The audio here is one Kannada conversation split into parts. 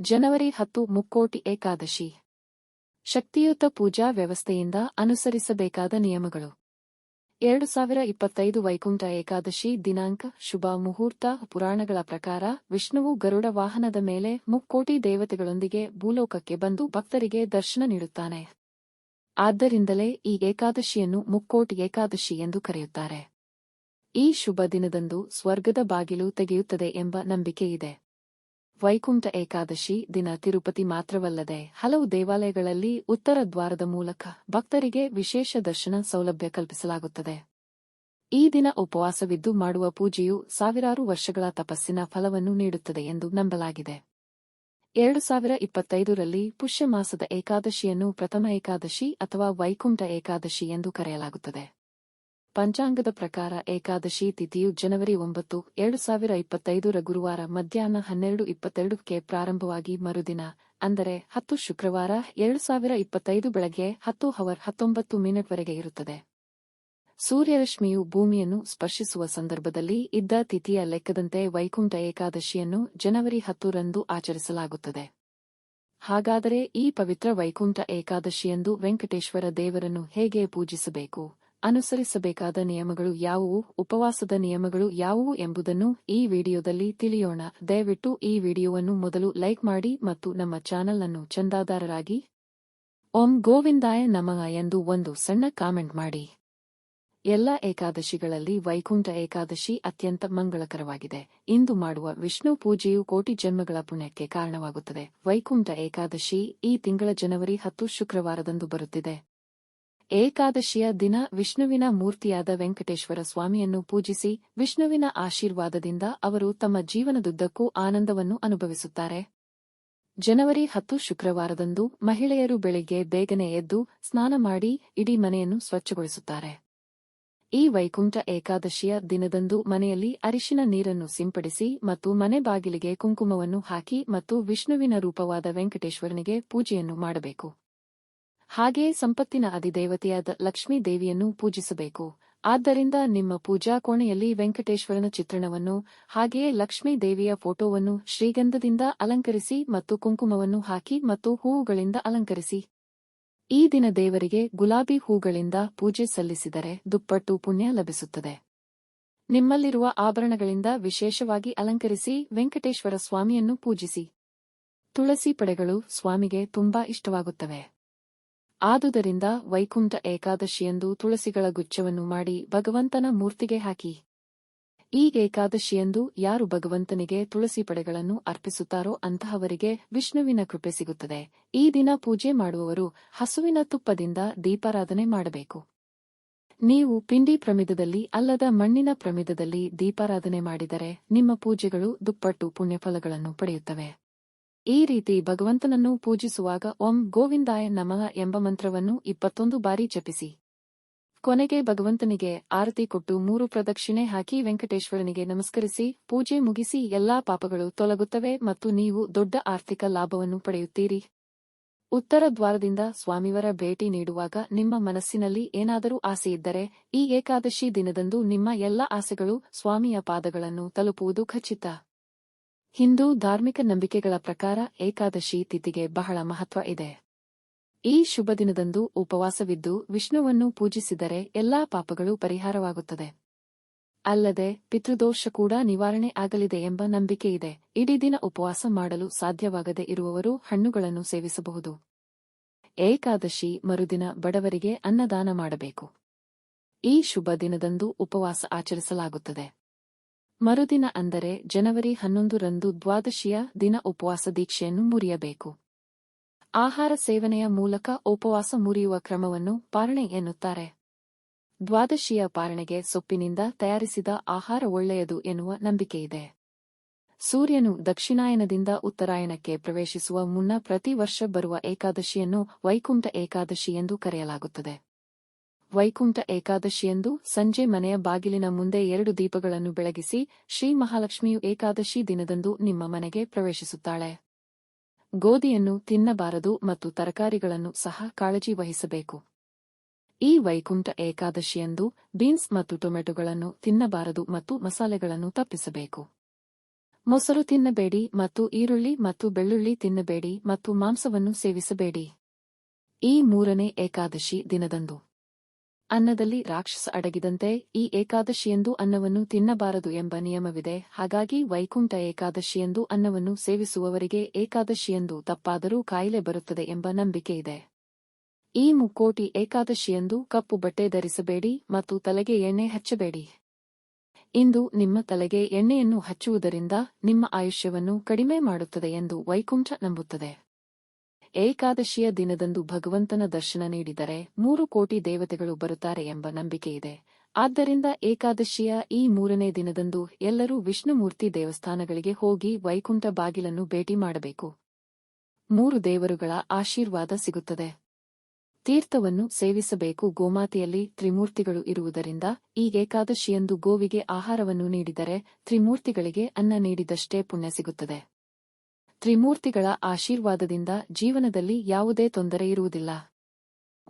ಜನವರಿ ಹತ್ತು ಮುಕ್ಕೋಟಿ ಏಕಾದಶಿ. ಶಕ್ತಿಯುತ ಪೂಜಾ ವ್ಯವಸ್ಥೆಯಿಂದ ಅನುಸರಿಸಬೇಕಾದ ನಿಯಮಗಳು. ಎರಡು ಸಾವಿರ ಇಪ್ಪತ್ತೈದು ವೈಕುಂಠ ಏಕಾದಶಿ ದಿನಾಂಕ, ಶುಭ ಮುಹೂರ್ತ, ಪುರಾಣಗಳ ಪ್ರಕಾರ ವಿಷ್ಣುವು ಗರುಡ ವಾಹನದ ಮೇಲೆ ಮುಕ್ಕೋಟಿ ದೇವತೆಗಳೊಂದಿಗೆ ಭೂಲೋಕಕ್ಕೆ ಬಂದು ಭಕ್ತರಿಗೆ ದರ್ಶನ ನೀಡುತ್ತಾನೆ. ಆದ್ದರಿಂದಲೇ ಈ ಏಕಾದಶಿಯನ್ನು ಮುಕ್ಕೋಟಿ ಏಕಾದಶಿ ಎಂದು ಕರೆಯುತ್ತಾರೆ. ಈ ಶುಭ ದಿನದಂದು ಸ್ವರ್ಗದ ಬಾಗಿಲು ತೆಗೆಯುತ್ತದೆ ಎಂಬ ನಂಬಿಕೆಯಿದೆ. ವೈಕುಂಠ ಏಕಾದಶಿ ದಿನ ತಿರುಪತಿ ಮಾತ್ರವಲ್ಲದೆ ಹಲವು ದೇವಾಲಯಗಳಲ್ಲಿ ಉತ್ತರ ದ್ವಾರದ ಮೂಲಕ ಭಕ್ತರಿಗೆ ವಿಶೇಷ ದರ್ಶನ ಸೌಲಭ್ಯ ಕಲ್ಪಿಸಲಾಗುತ್ತದೆ. ಈ ದಿನ ಉಪವಾಸವಿದ್ದು ಮಾಡುವ ಪೂಜೆಯು ಸಾವಿರಾರು ವರ್ಷಗಳ ತಪಸ್ಸಿನ ಫಲವನ್ನು ನೀಡುತ್ತದೆ ಎಂದು ನಂಬಲಾಗಿದೆ. ಎರಡು ಸಾವಿರ ಇಪ್ಪತ್ತೈದರಲ್ಲಿ ಪುಷ್ಯ ಮಾಸದ ಏಕಾದಶಿಯನ್ನು ಪ್ರಥಮ ಏಕಾದಶಿ ಅಥವಾ ವೈಕುಂಠ ಏಕಾದಶಿ ಎಂದು ಕರೆಯಲಾಗುತ್ತದೆ. ಪಂಚಾಂಗದ ಪ್ರಕಾರ ಏಕಾದಶಿ ತಿಥಿಯು ಜನವರಿ ಒಂಬತ್ತು, ಎರಡು ಸಾವಿರ ಇಪ್ಪತ್ತೈದರ ಗುರುವಾರ ಮಧ್ಯಾಹ್ನ ಹನ್ನೆರಡು ಇಪ್ಪತ್ತೆರಡಕ್ಕೆ ಪ್ರಾರಂಭವಾಗಿ ಮರುದಿನ, ಅಂದರೆ ಹತ್ತು ಶುಕ್ರವಾರ, ಎರಡು ಸಾವಿರ ಇಪ್ಪತ್ತೈದು ಬೆಳಗ್ಗೆ ಹತ್ತು ಹವರ್ ಹತ್ತೊಂಬತ್ತು ಮಿನಿಟ್ವರೆಗೆ ಇರುತ್ತದೆ. ಸೂರ್ಯರಶ್ಮಿಯು ಭೂಮಿಯನ್ನು ಸ್ಪರ್ಶಿಸುವ ಸಂದರ್ಭದಲ್ಲಿ ಇದ್ದ ತಿಥಿಯ ಲೆಕ್ಕದಂತೆ ವೈಕುಂಠ ಏಕಾದಶಿಯನ್ನು ಜನವರಿ ಹತ್ತರಂದು ಆಚರಿಸಲಾಗುತ್ತದೆ. ಹಾಗಾದರೆ ಈ ಪವಿತ್ರ ವೈಕುಂಠ ಏಕಾದಶಿಯಂದು ವೆಂಕಟೇಶ್ವರ ದೇವರನ್ನು ಹೇಗೆ ಪೂಜಿಸಬೇಕು? ಅನುಸರಿಸಬೇಕಾದ ನಿಯಮಗಳು ಯಾವುವು? ಉಪವಾಸದ ನಿಯಮಗಳು ಯಾವುವು ಎಂಬುದನ್ನು ಈ ವಿಡಿಯೋದಲ್ಲಿ ತಿಳಿಯೋಣ. ದಯವಿಟ್ಟು ಈ ವಿಡಿಯೋವನ್ನು ಮೊದಲು ಲೈಕ್ ಮಾಡಿ ಮತ್ತು ನಮ್ಮ ಚಾನೆಲ್ ಅನ್ನು ಚಂದಾದಾರರಾಗಿ. ಓಂ ಗೋವಿಂದಾಯ ನಮಃ ಎಂದು ಒಂದು ಸಣ್ಣ ಕಾಮೆಂಟ್ ಮಾಡಿ. ಎಲ್ಲ ಏಕಾದಶಿಗಳಲ್ಲಿ ವೈಕುಂಠ ಏಕಾದಶಿ ಅತ್ಯಂತ ಮಂಗಳಕರವಾಗಿದೆ. ಇಂದು ಮಾಡುವ ವಿಷ್ಣು ಪೂಜೆಯು ಕೋಟಿ ಜನ್ಮಗಳ ಪುಣ್ಯಕ್ಕೆ ಕಾರಣವಾಗುತ್ತದೆ. ವೈಕುಂಠ ಏಕಾದಶಿ ಈ ತಿಂಗಳ ಜನವರಿ ಹತ್ತು ಶುಕ್ರವಾರದಂದು ಬರುತ್ತಿದೆ. ಏಕಾದಶಿಯ ದಿನ ವಿಷ್ಣುವಿನ ಮೂರ್ತಿಯಾದ ವೆಂಕಟೇಶ್ವರ ಸ್ವಾಮಿಯನ್ನು ಪೂಜಿಸಿ ವಿಷ್ಣುವಿನ ಆಶೀರ್ವಾದದಿಂದ ಅವರು ತಮ್ಮ ಜೀವನದುದ್ದಕ್ಕೂ ಆನಂದವನ್ನು ಅನುಭವಿಸುತ್ತಾರೆ. ಜನವರಿ ಹತ್ತು ಶುಕ್ರವಾರದಂದು ಮಹಿಳೆಯರು ಬೆಳಿಗ್ಗೆ ಬೇಗನೆ ಎದ್ದು ಸ್ನಾನ ಮಾಡಿ ಇಡೀ ಮನೆಯನ್ನು ಸ್ವಚ್ಛಗೊಳಿಸುತ್ತಾರೆ. ಈ ವೈಕುಂಠ ಏಕಾದಶಿಯ ದಿನದಂದು ಮನೆಯಲ್ಲಿ ಅರಿಶಿನ ನೀರನ್ನು ಸಿಂಪಡಿಸಿ ಮತ್ತು ಮನೆ ಬಾಗಿಲಿಗೆ ಕುಂಕುಮವನ್ನು ಹಾಕಿ ಮತ್ತು ವಿಷ್ಣುವಿನ ರೂಪವಾದ ವೆಂಕಟೇಶ್ವರನಿಗೆ ಪೂಜೆಯನ್ನು ಮಾಡಬೇಕು. ಹಾಗೆಯೇ ಸಂಪತ್ತಿನ ಅಧಿದೇವತೆಯಾದ ಲಕ್ಷ್ಮೀ ದೇವಿಯನ್ನು ಪೂಜಿಸಬೇಕು. ಆದ್ದರಿಂದ ನಿಮ್ಮ ಪೂಜಾ ಕೋಣೆಯಲ್ಲಿ ವೆಂಕಟೇಶ್ವರನ ಚಿತ್ರಣವನ್ನು, ಹಾಗೆಯೇ ಲಕ್ಷ್ಮೀ ದೇವಿಯ ಫೋಟೋವನ್ನು ಶ್ರೀಗಂಧದಿಂದ ಅಲಂಕರಿಸಿ ಮತ್ತು ಕುಂಕುಮವನ್ನು ಹಾಕಿ ಮತ್ತು ಹೂವುಗಳಿಂದ ಅಲಂಕರಿಸಿ. ಈ ದಿನ ದೇವರಿಗೆ ಗುಲಾಬಿ ಹೂಗಳಿಂದ ಪೂಜೆ ಸಲ್ಲಿಸಿದರೆ ದುಪ್ಪಟ್ಟು ಪುಣ್ಯ ಲಭಿಸುತ್ತದೆ. ನಿಮ್ಮಲ್ಲಿರುವ ಆಭರಣಗಳಿಂದ ವಿಶೇಷವಾಗಿ ಅಲಂಕರಿಸಿ ವೆಂಕಟೇಶ್ವರ ಸ್ವಾಮಿಯನ್ನು ಪೂಜಿಸಿ. ತುಳಸಿ ಪಡೆಗಳು ಸ್ವಾಮಿಗೆ ತುಂಬಾ ಇಷ್ಟವಾಗುತ್ತವೆ. ಆದುದರಿಂದ ವೈಕುಂಠ ಏಕಾದಶಿಯಂದು ತುಳಸಿಗಳ ಗುಚ್ಛವನ್ನು ಮಾಡಿ ಭಗವಂತನ ಮೂರ್ತಿಗೆ ಹಾಕಿ. ಈ ಏಕಾದಶಿಯಂದು ಯಾರು ಭಗವಂತನಿಗೆ ತುಳಸಿ ಪಡೆಗಳನ್ನು ಅರ್ಪಿಸುತ್ತಾರೋ ಅಂತಹವರಿಗೆ ವಿಷ್ಣುವಿನ ಕೃಪೆ ಸಿಗುತ್ತದೆ. ಈ ದಿನ ಪೂಜೆ ಮಾಡುವವರು ಹಸುವಿನ ತುಪ್ಪದಿಂದ ದೀಪಾರಾಧನೆ ಮಾಡಬೇಕು. ನೀವು ಪಿಂಡಿ ಪ್ರಮಿದದಲ್ಲಿ ಅಲ್ಲದ ಮಣ್ಣಿನ ಪ್ರಮಿದದಲ್ಲಿ ದೀಪಾರಾಧನೆ ಮಾಡಿದರೆ ನಿಮ್ಮ ಪೂಜೆಗಳು ದುಪ್ಪಟ್ಟು ಪುಣ್ಯಫಲಗಳನ್ನು ಪಡೆಯುತ್ತವೆ. ಈ ರೀತಿ ಭಗವಂತನನ್ನು ಪೂಜಿಸುವಾಗ ಓಂ ಗೋವಿಂದಾಯ ನಮಃ ಎಂಬ ಮಂತ್ರವನ್ನು ಇಪ್ಪತ್ತೊಂದು ಬಾರಿ ಜಪಿಸಿ. ಕೊನೆಗೆ ಭಗವಂತನಿಗೆ ಆರತಿ ಕೊಟ್ಟು ಮೂರು ಪ್ರದಕ್ಷಿಣೆ ಹಾಕಿ ವೆಂಕಟೇಶ್ವರನಿಗೆ ನಮಸ್ಕರಿಸಿ, ಪೂಜೆ ಮುಗಿಸಿ ಎಲ್ಲಾ ಪಾಪಗಳು ತೊಲಗುತ್ತವೆ ಮತ್ತು ನೀವು ದೊಡ್ಡ ಆರ್ಥಿಕ ಲಾಭವನ್ನು ಪಡೆಯುತ್ತೀರಿ. ಉತ್ತರ ದ್ವಾರದಿಂದ ಸ್ವಾಮಿವರ ಭೇಟಿ ನೀಡುವಾಗ ನಿಮ್ಮ ಮನಸ್ಸಿನಲ್ಲಿ ಏನಾದರೂ ಆಸೆಯಿದ್ದರೆ ಈ ಏಕಾದಶಿ ದಿನದಂದು ನಿಮ್ಮ ಎಲ್ಲ ಆಸೆಗಳು ಸ್ವಾಮಿಯ ಪಾದಗಳನ್ನು ತಲುಪುವುದು ಖಚಿತ. ಹಿಂದೂ ಧಾರ್ಮಿಕ ನಂಬಿಕೆಗಳ ಪ್ರಕಾರ ಏಕಾದಶಿ ತಿಥಿಗೆ ಬಹಳ ಮಹತ್ವ ಇದೆ. ಈ ಶುಭ ದಿನದಂದು ಉಪವಾಸವಿದ್ದು ವಿಷ್ಣುವನ್ನು ಪೂಜಿಸಿದರೆ ಎಲ್ಲಾ ಪಾಪಗಳು ಪರಿಹಾರವಾಗುತ್ತದೆ. ಅಲ್ಲದೆ ಪಿತೃದೋಷ ಕೂಡ ನಿವಾರಣೆ ಆಗಲಿದೆ ಎಂಬ ನಂಬಿಕೆಯಿದೆ ಇಡೀ ದಿನ ಉಪವಾಸ ಮಾಡಲು ಸಾಧ್ಯವಾಗದೆ ಇರುವವರು ಹಣ್ಣುಗಳನ್ನು ಸೇವಿಸಬಹುದು. ಏಕಾದಶಿ ಮರುದಿನ ಬಡವರಿಗೆ ಅನ್ನದಾನ ಮಾಡಬೇಕು. ಈ ಶುಭ ದಿನದಂದು ಉಪವಾಸ ಆಚರಿಸಲಾಗುತ್ತದೆ. ಮರುದಿನ ಅಂದರೆ ಜನವರಿ ಹನ್ನೊಂದರಂದು ದ್ವಾದಶಿಯ ದಿನ ಉಪವಾಸ ದೀಕ್ಷೆಯನ್ನು ಮುರಿಯಬೇಕು. ಆಹಾರ ಸೇವನೆಯ ಮೂಲಕ ಉಪವಾಸ ಮುರಿಯುವ ಕ್ರಮವನ್ನು ಪಾರಣೆ ಎನ್ನುತ್ತಾರೆ. ದ್ವಾದಶಿಯ ಪಾರಣೆಗೆ ಸೊಪ್ಪಿನಿಂದ ತಯಾರಿಸಿದ ಆಹಾರ ಒಳ್ಳೆಯದು ಎನ್ನುವ ನಂಬಿಕೆಯಿದೆ. ಸೂರ್ಯನು ದಕ್ಷಿಣಾಯನದಿಂದ ಉತ್ತರಾಯಣಕ್ಕೆ ಪ್ರವೇಶಿಸುವ ಮುನ್ನ ಪ್ರತಿ ವರ್ಷ ಬರುವ ಏಕಾದಶಿಯನ್ನು ವೈಕುಂಠ ಏಕಾದಶಿ ಎಂದು ಕರೆಯಲಾಗುತ್ತದೆ. ವೈಕುಂಠ ಏಕಾದಶಿಯಂದು ಸಂಜೆ ಮನೆಯ ಬಾಗಿಲಿನ ಮುಂದೆ ಎರಡು ದೀಪಗಳನ್ನು ಬೆಳಗಿಸಿ ಶ್ರೀ ಮಹಾಲಕ್ಷ್ಮಿಯು ಏಕಾದಶಿ ದಿನದಂದು ನಿಮ್ಮ ಮನೆಗೆ ಪ್ರವೇಶಿಸುತ್ತಾಳೆ. ಗೋಧಿಯನ್ನು ತಿನ್ನಬಾರದು ಮತ್ತು ತರಕಾರಿಗಳನ್ನು ಸಹ ಕಾಳಜಿ ವಹಿಸಬೇಕು. ಈ ವೈಕುಂಠ ಏಕಾದಶಿಯಂದು ಬೀನ್ಸ್ ಮತ್ತು ಟೊಮೆಟೊಗಳನ್ನು ತಿನ್ನಬಾರದು ಮತ್ತು ಮಸಾಲೆಗಳನ್ನು ತಪ್ಪಿಸಬೇಕು. ಮೊಸರು ತಿನ್ನಬೇಡಿ ಮತ್ತು ಈರುಳ್ಳಿ ಮತ್ತು ಬೆಳ್ಳುಳ್ಳಿ ತಿನ್ನಬೇಡಿ ಮತ್ತು ಮಾಂಸವನ್ನು ಸೇವಿಸಬೇಡಿ. ಈ ಮೂರನೇ ಏಕಾದಶಿ ದಿನದಂದು. ಅನ್ನದಲ್ಲಿ ರಾಕ್ಷಸ ಅಡಗಿದಂತೆ ಈ ಏಕಾದಶಿಯಂದು ಅನ್ನವನ್ನು ತಿನ್ನಬಾರದು ಎಂಬ ನಿಯಮವಿದೆ. ಹಾಗಾಗಿ ವೈಕುಂಠ ಏಕಾದಶಿಯಂದು ಅನ್ನವನ್ನು ಸೇವಿಸುವವರಿಗೆ ಏಕಾದಶಿಯಂದು ತಪ್ಪಾದರೂ ಕಾಯಿಲೆ ಬರುತ್ತದೆ ಎಂಬ ನಂಬಿಕೆ ಇದೆ. ಈ ಮುಕ್ಕೋಟಿ ಏಕಾದಶಿಯಂದು ಕಪ್ಪು ಬಟ್ಟೆ ಧರಿಸಬೇಡಿ ಮತ್ತು ತಲೆಗೆ ಎಣ್ಣೆ ಹಚ್ಚಬೇಡಿ. ಇಂದು ನಿಮ್ಮ ತಲೆಗೆ ಎಣ್ಣೆಯನ್ನು ಹಚ್ಚುವುದರಿಂದ ನಿಮ್ಮ ಆಯುಷ್ಯವನ್ನು ಕಡಿಮೆ ಮಾಡುತ್ತದೆ ಎಂದು ವೈಕುಂಠ ನಂಬುತ್ತದೆ. ಏಕಾದಶಿಯ ದಿನದಂದು ಭಗವಂತನ ದರ್ಶನ ನೀಡಿದರೆ ಮೂರು ಕೋಟಿ ದೇವತೆಗಳು ಬರುತ್ತಾರೆ ಎಂಬ ನಂಬಿಕೆಯಿದೆ ಆದ್ದರಿಂದ ಏಕಾದಶಿಯ ಈ ಮೂರನೇ ದಿನದಂದು ಎಲ್ಲರೂ ವಿಷ್ಣುಮೂರ್ತಿ ದೇವಸ್ಥಾನಗಳಿಗೆ ಹೋಗಿ ವೈಕುಂಠ ಬಾಗಿಲನ್ನು ಭೇಟಿ ಮಾಡಬೇಕು. ಮೂರು ದೇವರುಗಳ ಆಶೀರ್ವಾದ ಸಿಗುತ್ತದೆ. ತೀರ್ಥವನ್ನು ಸೇವಿಸಬೇಕು. ಗೋಮಾತೆಯಲ್ಲಿ ತ್ರಿಮೂರ್ತಿಗಳು ಇರುವುದರಿಂದ ಈ ಏಕಾದಶಿಯಂದು ಗೋವಿಗೆ ಆಹಾರವನ್ನು ನೀಡಿದರೆ ತ್ರಿಮೂರ್ತಿಗಳಿಗೆ ಅನ್ನ ನೀಡಿದಷ್ಟೇ ಪುಣ್ಯ ಸಿಗುತ್ತದೆ. ತ್ರಿಮೂರ್ತಿಗಳ ಆಶೀರ್ವಾದದಿಂದ ಜೀವನದಲ್ಲಿ ಯಾವುದೇ ತೊಂದರೆ ಇರುವುದಿಲ್ಲ.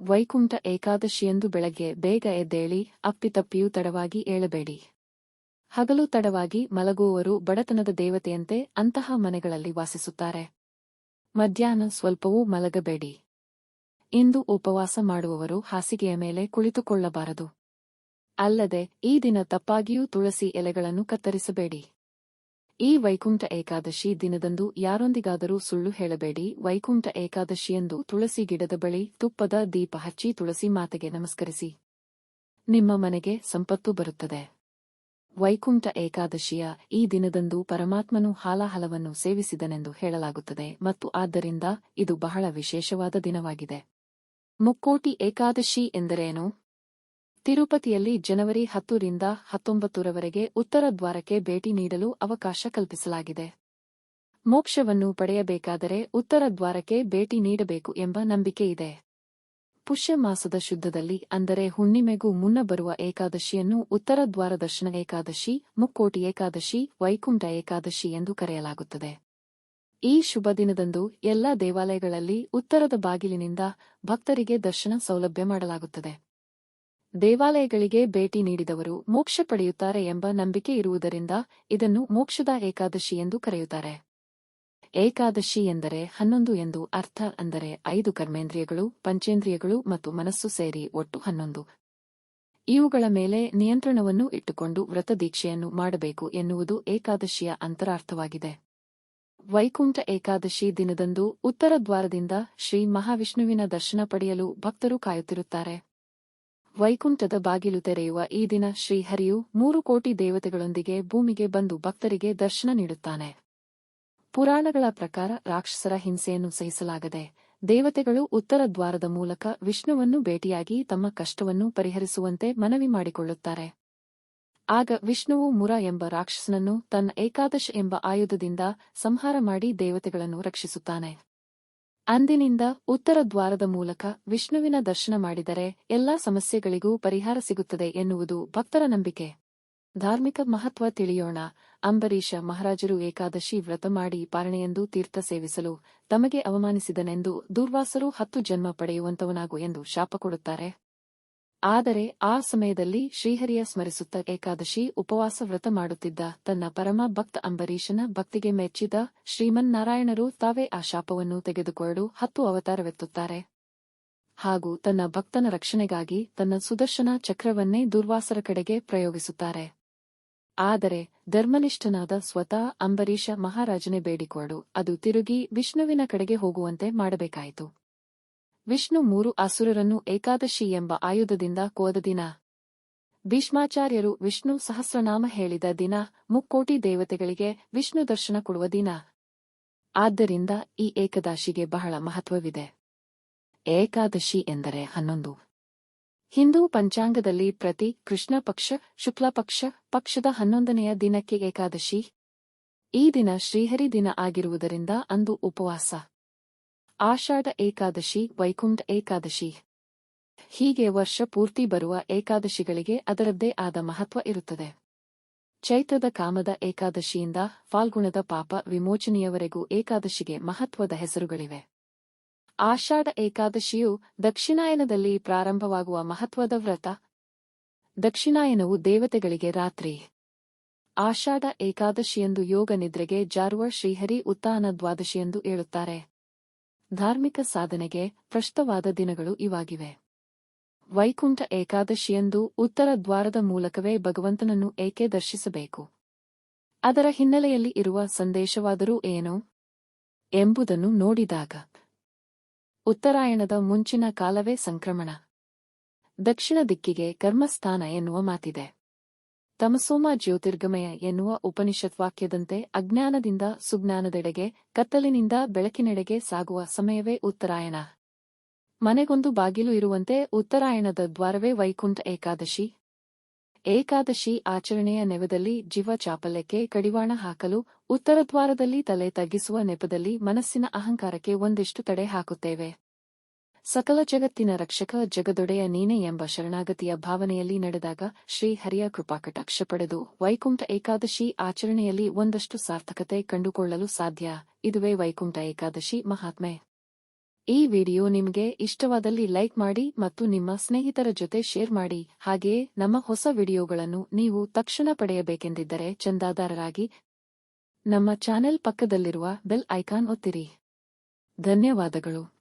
ವೈಕುಂಠ ಏಕಾದಶಿಯಂದು ಬೆಳಗ್ಗೆ ಬೇಗ ಎದ್ದೇಳಿ ಅಪ್ಪಿತಪ್ಪಿಯೂ ತಡವಾಗಿ ಏಳಬೇಡಿ. ಹಗಲು ತಡವಾಗಿ ಮಲಗುವವರು ಬಡತನದ ದೇವತೆಯಂತೆ ಅಂತಹ ಮನೆಗಳಲ್ಲಿ ವಾಸಿಸುತ್ತಾರೆ. ಮಧ್ಯಾಹ್ನ ಸ್ವಲ್ಪವೂ ಮಲಗಬೇಡಿ. ಇಂದು ಉಪವಾಸ ಮಾಡುವವರು ಹಾಸಿಗೆಯ ಮೇಲೆ ಕುಳಿತುಕೊಳ್ಳಬಾರದು. ಅಲ್ಲದೆ ಈ ದಿನ ತಪ್ಪಾಗಿಯೂ ತುಳಸಿ ಎಲೆಗಳನ್ನು ಕತ್ತರಿಸಬೇಡಿ. ಈ ವೈಕುಂಠ ಏಕಾದಶಿ ದಿನದಂದು ಯಾರೊಂದಿಗಾದರೂ ಸುಳ್ಳು ಹೇಳಬೇಡಿ. ವೈಕುಂಠ ಏಕಾದಶಿಯಂದು ತುಳಸಿ ಗಿಡದ ಬಳಿ ತುಪ್ಪದ ದೀಪ ಹಚ್ಚಿ ತುಳಸಿ ಮಾತೆಗೆ ನಮಸ್ಕರಿಸಿ. ನಿಮ್ಮ ಮನೆಗೆ ಸಂಪತ್ತು ಬರುತ್ತದೆ. ವೈಕುಂಠ ಏಕಾದಶಿಯ ಈ ದಿನದಂದು ಪರಮಾತ್ಮನು ಹಾಲಾಹಲವನ್ನು ಸೇವಿಸಿದನೆಂದು ಹೇಳಲಾಗುತ್ತದೆ ಮತ್ತು ಆದ್ದರಿಂದ ಇದು ಬಹಳ ವಿಶೇಷವಾದ ದಿನವಾಗಿದೆ. ಮುಕ್ಕೋಟಿ ಏಕಾದಶಿ ಎಂದರೇನು? ತಿರುಪತಿಯಲ್ಲಿ ಜನವರಿ ಹತ್ತರಿಂದ ಹತ್ತೊಂಬತ್ತರವರೆಗೆ ಉತ್ತರ ದ್ವಾರಕ್ಕೆ ಭೇಟಿ ನೀಡಲು ಅವಕಾಶ ಕಲ್ಪಿಸಲಾಗಿದೆ. ಮೋಕ್ಷವನ್ನು ಪಡೆಯಬೇಕಾದರೆ ಉತ್ತರ ದ್ವಾರಕ್ಕೆ ಭೇಟಿ ನೀಡಬೇಕು ಎಂಬ ನಂಬಿಕೆಯಿದೆ ಪುಷ್ಯ ಮಾಸದ ಶುದ್ಧದಲ್ಲಿ ಅಂದರೆ ಹುಣ್ಣಿಮೆಗೂ ಮುನ್ನ ಬರುವ ಏಕಾದಶಿಯನ್ನು ಉತ್ತರ ದ್ವಾರ ದರ್ಶನ ಏಕಾದಶಿ, ಮುಕ್ಕೋಟಿ ಏಕಾದಶಿ, ವೈಕುಂಠ ಏಕಾದಶಿ ಎಂದು ಕರೆಯಲಾಗುತ್ತದೆ. ಈ ಶುಭ ದಿನದಂದು ಎಲ್ಲಾ ದೇವಾಲಯಗಳಲ್ಲಿ ಉತ್ತರದ ಬಾಗಿಲಿನಿಂದ ಭಕ್ತರಿಗೆ ದರ್ಶನ ಸೌಲಭ್ಯ ಮಾಡಲಾಗುತ್ತದೆ. ದೇವಾಲಯಗಳಿಗೆ ಭೇಟಿ ನೀಡಿದವರು ಮೋಕ್ಷ ಪಡೆಯುತ್ತಾರೆ ಎಂಬ ನಂಬಿಕೆ ಇರುವುದರಿಂದ ಇದನ್ನು ಮೋಕ್ಷದ ಏಕಾದಶಿ ಎಂದು ಕರೆಯುತ್ತಾರೆ. ಏಕಾದಶಿ ಎಂದರೆ ಹನ್ನೊಂದು ಎಂದು ಅರ್ಥ ಅಂದರೆ ಐದು ಕರ್ಮೇಂದ್ರಿಯಗಳು, ಪಂಚೇಂದ್ರಿಯಗಳು ಮತ್ತು ಮನಸ್ಸು ಸೇರಿ ಒಟ್ಟು ಹನ್ನೊಂದು. ಇವುಗಳ ಮೇಲೆ ನಿಯಂತ್ರಣವನ್ನು ಇಟ್ಟುಕೊಂಡು ವ್ರತ ದೀಕ್ಷೆಯನ್ನು ಮಾಡಬೇಕು ಎನ್ನುವುದು ಏಕಾದಶಿಯ ಅಂತರಾರ್ಥವಾಗಿದೆ. ವೈಕುಂಠ ಏಕಾದಶಿ ದಿನದಂದು ಉತ್ತರ ದ್ವಾರದಿಂದ ಶ್ರೀ ಮಹಾವಿಷ್ಣುವಿನ ದರ್ಶನ ಪಡೆಯಲು ಭಕ್ತರು ಕಾಯುತ್ತಿರುತ್ತಾರೆ. ವೈಕುಂಠದ ಬಾಗಿಲು ತೆರೆಯುವ ಈ ದಿನ ಶ್ರೀಹರಿಯು ಮೂರು ಕೋಟಿ ದೇವತೆಗಳೊಂದಿಗೆ ಭೂಮಿಗೆ ಬಂದು ಭಕ್ತರಿಗೆ ದರ್ಶನ ನೀಡುತ್ತಾನೆ. ಪುರಾಣಗಳ ಪ್ರಕಾರ ರಾಕ್ಷಸರ ಹಿಂಸೆಯನ್ನು ಸಹಿಸಲಾಗದೆ ದೇವತೆಗಳು ಉತ್ತರ ದ್ವಾರದ ಮೂಲಕ ವಿಷ್ಣುವನ್ನು ಭೇಟಿಯಾಗಿ ತಮ್ಮ ಕಷ್ಟವನ್ನು ಪರಿಹರಿಸುವಂತೆ ಮನವಿ ಮಾಡಿಕೊಳ್ಳುತ್ತಾರೆ. ಆಗ ವಿಷ್ಣುವು ಮುರ ಎಂಬ ರಾಕ್ಷಸನನ್ನು ತನ್ನ ಏಕಾದಶ ಎಂಬ ಆಯುಧದಿಂದ ಸಂಹಾರ ಮಾಡಿ ದೇವತೆಗಳನ್ನು ರಕ್ಷಿಸುತ್ತಾನೆ. ಅಂದಿನಿಂದ ಉತ್ತರ ದ್ವಾರದ ಮೂಲಕ ವಿಷ್ಣುವಿನ ದರ್ಶನ ಮಾಡಿದರೆ ಎಲ್ಲಾ ಸಮಸ್ಯೆಗಳಿಗೂ ಪರಿಹಾರ ಸಿಗುತ್ತದೆ ಎನ್ನುವುದು ಭಕ್ತರ ನಂಬಿಕೆ. ಧಾರ್ಮಿಕ ಮಹತ್ವ ತಿಳಿಯೋಣ. ಅಂಬರೀಷ ಮಹಾರಾಜರು ಏಕಾದಶಿ ವ್ರತ ಮಾಡಿ ಪಾರಣೆಯೆಂದು ತೀರ್ಥ ಸೇವಿಸಲು ತಮಗೆ ಅವಮಾನಿಸಿದನೆಂದು ದುರ್ವಾಸರು ಹತ್ತು ಜನ್ಮ ಪಡೆಯುವಂತವನಾಗು ಎಂದು ಶಾಪ ಕೊಡುತ್ತಾರೆ. ಆದರೆ ಆ ಸಮಯದಲ್ಲಿ ಶ್ರೀಹರಿಯ ಸ್ಮರಿಸುತ್ತ ಏಕಾದಶಿ ಉಪವಾಸ ವ್ರತ ಮಾಡುತ್ತಿದ್ದ ತನ್ನ ಪರಮ ಭಕ್ತ ಅಂಬರೀಷನ ಭಕ್ತಿಗೆ ಮೆಚ್ಚಿದ ಶ್ರೀಮನ್ನಾರಾಯಣರು ತಾವೇ ಆ ಶಾಪವನ್ನು ತೆಗೆದುಕೊಳ್ಳಲು ಹತ್ತು ಅವತಾರವೆತ್ತುತ್ತಾರೆ. ಹಾಗೂ ತನ್ನ ಭಕ್ತನ ರಕ್ಷಣೆಗಾಗಿ ತನ್ನ ಸುದರ್ಶನ ಚಕ್ರವನ್ನೇ ದುರ್ವಾಸರ ಕಡೆಗೆ ಪ್ರಯೋಗಿಸುತ್ತಾರೆ. ಆದರೆ ಧರ್ಮನಿಷ್ಠನಾದ ಸ್ವತಃ ಅಂಬರೀಷ ಮಹಾರಾಜನೇ ಬೇಡಿಕೊಂಡು, ಅದು ತಿರುಗಿ ವಿಷ್ಣುವಿನ ಕಡೆಗೆ ಹೋಗುವಂತೆ ಮಾಡಬೇಕಾಯಿತು. ವಿಷ್ಣು ಮೂರು ಅಸುರರನ್ನು ಏಕಾದಶಿ ಎಂಬ ಆಯುಧದಿಂದ ಕೋದ ದಿನ. ಭೀಷ್ಮಾಚಾರ್ಯರು ವಿಷ್ಣು ಸಹಸ್ರನಾಮ ಹೇಳಿದ ದಿನ, ಮುಕ್ಕೋಟಿ ದೇವತೆಗಳಿಗೆ ವಿಷ್ಣು ದರ್ಶನ ಕೊಡುವ ದಿನ. ಆದ್ದರಿಂದ ಈ ಏಕದಾಶಿಗೆ ಬಹಳ ಮಹತ್ವವಿದೆ. ಏಕಾದಶಿ ಎಂದರೆ ಹನ್ನೊಂದು. ಹಿಂದೂ ಪಂಚಾಂಗದಲ್ಲಿ ಪ್ರತಿ ಕೃಷ್ಣ ಪಕ್ಷ, ಶುಕ್ಲ ಪಕ್ಷ, ಪಕ್ಷದ ಹನ್ನೊಂದನೆಯ ದಿನಕ್ಕೆ ಏಕಾದಶಿ. ಈ ದಿನ ಶ್ರೀಹರಿ ದಿನ ಆಗಿರುವುದರಿಂದ ಅಂದು ಉಪವಾಸ. ಆಷಾಢ ಏಕಾದಶಿ, ವೈಕುಂಠ ಏಕಾದಶಿ. ಹೀಗೆ ವರ್ಷ ಪೂರ್ತಿ ಬರುವ ಏಕಾದಶಿಗಳಿಗೆ ಅದರದ್ದೇ ಆದ ಮಹತ್ವ ಇರುತ್ತದೆ. ಚೈತ್ರದ ಕಾಮದ ಏಕಾದಶಿಯಿಂದ ಫಾಲ್ಗುಣದ ಪಾಪ ವಿಮೋಚನೆಯವರೆಗೂ ಏಕಾದಶಿಗೆ ಮಹತ್ವದ ಹೆಸರುಗಳಿವೆ. ಆಷಾಢ ಏಕಾದಶಿಯು ದಕ್ಷಿಣಾಯನದಲ್ಲಿ ಪ್ರಾರಂಭವಾಗುವ ಮಹತ್ವದ ವ್ರತ. ದಕ್ಷಿಣಾಯನವು ದೇವತೆಗಳಿಗೆ ರಾತ್ರಿ. ಆಷಾಢ ಏಕಾದಶಿಯಂದು ಯೋಗ ನಿದ್ರೆಗೆ ಜಾರುವ ಶ್ರೀಹರಿ ಉತ್ತಾನ ದ್ವಾದಶಿಯೆಂದು ಹೇಳುತ್ತಾರೆ ಧಾರ್ಮಿಕ ಸಾಧನೆಗೆ ಪ್ರಷ್ಟವಾದ ದಿನಗಳು ಇವಾಗಿವೆ. ವೈಕುಂಠ ಏಕಾದಶಿಯಂದು ಉತ್ತರ ದ್ವಾರದ ಮೂಲಕವೇ ಭಗವಂತನನ್ನು ಏಕೆ ದರ್ಶಿಸಬೇಕು? ಅದರ ಹಿನ್ನೆಲೆಯಲ್ಲಿ ಇರುವ ಸಂದೇಶವಾದರೂ ಏನು? ಎಂಬುದನ್ನು ನೋಡಿದಾಗ. ಉತ್ತರಾಯಣದ ಮುಂಚಿನ ಕಾಲವೇ ಸಂಕ್ರಮಣ. ದಕ್ಷಿಣ ದಿಕ್ಕಿಗೆ ಕರ್ಮಸ್ಥಾನ ಎನ್ನುವ ಮಾತಿದೆ. ತಮಸೋಮ ಜ್ಯೋತಿರ್ಗಮಯ ಎನ್ನುವ ಉಪನಿಷತ್ ವಾಕ್ಯದಂತೆ ಅಜ್ಞಾನದಿಂದ ಸುಜ್ಞಾನದೆಡೆಗೆ, ಕತ್ತಲಿನಿಂದ ಬೆಳಕಿನೆಡೆಗೆ ಸಾಗುವ ಸಮಯವೇ ಉತ್ತರಾಯಣ. ಮನೆಗೊಂದು ಬಾಗಿಲು ಇರುವಂತೆ ಉತ್ತರಾಯಣದ ದ್ವಾರವೇ ವೈಕುಂಠ ಏಕಾದಶಿ. ಏಕಾದಶಿ ಆಚರಣೆಯ ನೆವದಲ್ಲಿ ಜೀವ ಚಾಪಲ್ಯಕ್ಕೆ ಕಡಿವಾಣ ಹಾಕಲು ಉತ್ತರದ್ವಾರದಲ್ಲಿ ತಲೆ ತಗ್ಗಿಸುವ ನೆಪದಲ್ಲಿ ಮನಸ್ಸಿನ ಅಹಂಕಾರಕ್ಕೆ ಒಂದಿಷ್ಟು ತಡೆ ಹಾಕುತ್ತೇವೆ. ಸಕಲ ಜಗತ್ತಿನ ರಕ್ಷಕ ಜಗದೊಡೆಯ ನೀನೆ ಎಂಬ ಶರಣಾಗತಿಯ ಭಾವನೆಯಲ್ಲಿ ನಡೆದಾಗ ಶ್ರೀ ಹರಿಯ ಕೃಪಾಕಟಾಕ್ಷ ಪಡೆದು ವೈಕುಂಠ ಏಕಾದಶಿ ಆಚರಣೆಯಲ್ಲಿ ಒಂದಷ್ಟು ಸಾರ್ಥಕತೆ ಕಂಡುಕೊಳ್ಳಲು ಸಾಧ್ಯ. ಇದುವೇ ವೈಕುಂಠ ಏಕಾದಶಿ ಮಹಾತ್ಮೆ. ಈ ವಿಡಿಯೋ ನಿಮಗೆ ಇಷ್ಟವಾದಲ್ಲಿ ಲೈಕ್ ಮಾಡಿ ಮತ್ತು ನಿಮ್ಮ ಸ್ನೇಹಿತರ ಜೊತೆ ಶೇರ್ ಮಾಡಿ. ಹಾಗೆಯೇ ನಮ್ಮ ಹೊಸ ವಿಡಿಯೋಗಳನ್ನು ನೀವು ತಕ್ಷಣ ಪಡೆಯಬೇಕೆಂದಿದ್ದರೆ ಚಂದಾದಾರರಾಗಿ ನಮ್ಮ ಚಾನೆಲ್ ಪಕ್ಕದಲ್ಲಿರುವ ಬೆಲ್ ಐಕಾನ್ ಒತ್ತಿರಿ. ಧನ್ಯವಾದಗಳು.